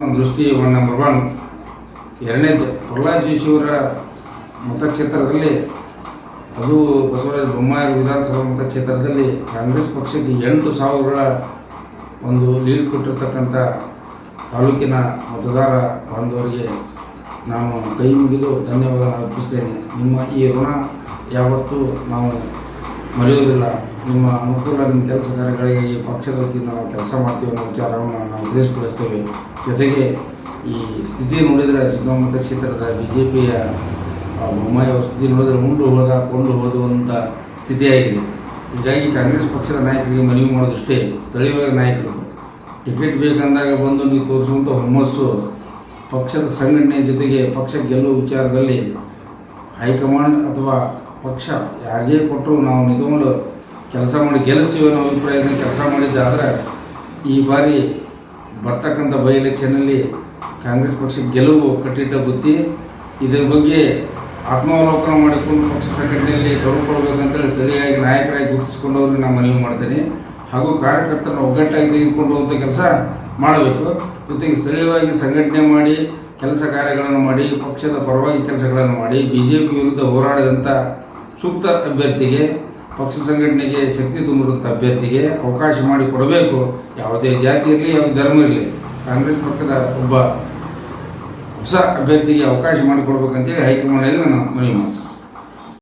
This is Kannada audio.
ದೃಷ್ಟಿ ಒನ್ ನಂಬರ್ ಒನ್ ಎರಡನೇದು ಪ್ರಹ್ಲಾದ್ ಜೋಶಿಯವರ ಮತಕ್ಷೇತ್ರದಲ್ಲಿ, ಅದು ಬಸವರಾಜ ಬೊಮ್ಮಾಯಿ ವಿಧಾನಸಭಾ ಮತಕ್ಷೇತ್ರದಲ್ಲಿ ಕಾಂಗ್ರೆಸ್ ಪಕ್ಷಕ್ಕೆ ಎಂಟು ಸಾವಿರಗಳ ಒಂದು ಲೀಡ್ ಕೊಟ್ಟಿರ್ತಕ್ಕಂಥ ತಾಲೂಕಿನ ಮತದಾರ ಬಾಂಧವರಿಗೆ ನಾನು ಕೈ ಮುಗಿದು ಧನ್ಯವಾದ ಅರ್ಪಿಸ್ತೇನೆ. ನಿಮ್ಮ ಈ ಋಣ ಯಾವತ್ತೂ ನಾವು ಮರೆಯುವುದಿಲ್ಲ. ನಿಮ್ಮ ಅನುಕೂಲ ನಿಮ್ಮ ಕೆಲಸ ಕಾರ್ಯಗಳಿಗೆ ಈ ಪಕ್ಷದ ವತಿಯಿಂದ ನಾವು ಕೆಲಸ ಮಾಡ್ತೀವಿ ಅನ್ನೋ ವಿಚಾರವನ್ನು ನಾವು ತಿಳಿಸ್ಕೊಳಿಸ್ತೇವೆ ಜೊತೆಗೆ ಈ ಸ್ಥಿತಿ ನೋಡಿದರೆ ಸಿದ್ಧಾಮತ ಕ್ಷೇತ್ರದ ಬಿ ಜೆ ಪಿಯ ಬೊಮ್ಮಾಯಿ ಸ್ಥಿತಿ ನೋಡಿದರೆ ಉಂಡು ಹೋದ, ಕೊಂಡು ಹೋದುವಂಥ ಸ್ಥಿತಿಯಾಗಿದೆ ಹೀಗಾಗಿ ಕಾಂಗ್ರೆಸ್ ಪಕ್ಷದ ನಾಯಕರಿಗೆ ಮನವಿ ಮಾಡೋದಷ್ಟೇ ಸ್ಥಳೀಯ ನಾಯಕರು. ಟಿಕೆಟ್ ಬೇಕಂದಾಗ ಬಂದು ನೀವು ತೋರಿಸುವಂಥ ಹುಮ್ಮಸ್ಸು ಪಕ್ಷದ ಸಂಘಟನೆ ಜೊತೆಗೆ ಪಕ್ಷ ಗೆಲ್ಲುವ ವಿಚಾರದಲ್ಲಿ ಹೈಕಮಾಂಡ್ ಅಥವಾ ಪಕ್ಷ ಯಾರಿಗೇ ಕೊಟ್ಟರು ನಾವು ನಿಂತ್ಕೊಂಡು ಕೆಲಸ ಮಾಡಿ ಗೆಲ್ಲಿಸ್ತೀವಿ ಅನ್ನೋ ಅಭಿಪ್ರಾಯದಿಂದ ಕೆಲಸ ಮಾಡಿದ್ದಾದರೆ ಈ ಬಾರಿ ಬರ್ತಕ್ಕಂಥ ಬೈ ಎಲೆಕ್ಷನಲ್ಲಿ ಕಾಂಗ್ರೆಸ್ ಪಕ್ಷ ಗೆಲುವು ಕಟ್ಟಿಟ್ಟ ಬುದ್ಧಿ, ಇದರ ಬಗ್ಗೆ ಆತ್ಮಾವಲೋಕನ ಮಾಡಿಕೊಂಡು ಪಕ್ಷ ಸಂಘಟನೆಯಲ್ಲಿ ತೊಡಗಿಕೊಳ್ಬೇಕಂತೇಳಿ ಸರಿಯಾಗಿ ನಾಯಕರಾಗಿ ಗುರುತಿಸ್ಕೊಂಡವ್ರಿಗೆ ನಾನು ಮನವಿ ಮಾಡ್ತೇನೆ. ಹಾಗೂ ಕಾರ್ಯಕರ್ತರನ್ನು ಒಗ್ಗಟ್ಟಾಗಿ ತೆಗೆದುಕೊಂಡು ಹೋಗುವಂಥ ಕೆಲಸ ಮಾಡಬೇಕು. ಜೊತೆಗೆ ಸ್ಥಳೀಯವಾಗಿ ಸಂಘಟನೆ ಮಾಡಿ, ಕೆಲಸ ಕಾರ್ಯಗಳನ್ನು ಮಾಡಿ, ಪಕ್ಷದ ಪರವಾಗಿ ಕೆಲಸಗಳನ್ನು ಮಾಡಿ ಬಿ ಜೆ ಪಿ ವಿರುದ್ಧ ಹೋರಾಡಿದಂಥ ಸೂಕ್ತ ಅಭ್ಯರ್ಥಿಗೆ, ಪಕ್ಷ ಸಂಘಟನೆಗೆ ಶಕ್ತಿ ತುಂಬಿರುವಂಥ ಅಭ್ಯರ್ಥಿಗೆ ಅವಕಾಶ ಮಾಡಿ ಕೊಡಬೇಕು. ಯಾವುದೇ ಜಾತಿ ಇರಲಿ, ಯಾವುದೇ ಧರ್ಮ ಇರಲಿ, ಕಾಂಗ್ರೆಸ್ ಪಕ್ಷದ ಒಬ್ಬ ಹೊಸ ಅಭ್ಯರ್ಥಿಗೆ ಅವಕಾಶ ಮಾಡಿಕೊಡ್ಬೇಕಂತೇಳಿ ಹೈಕಮಾಂಡಲ್ಲಿ ನಾನು ಮನವಿ ಮಾಡ್ತೀನಿ.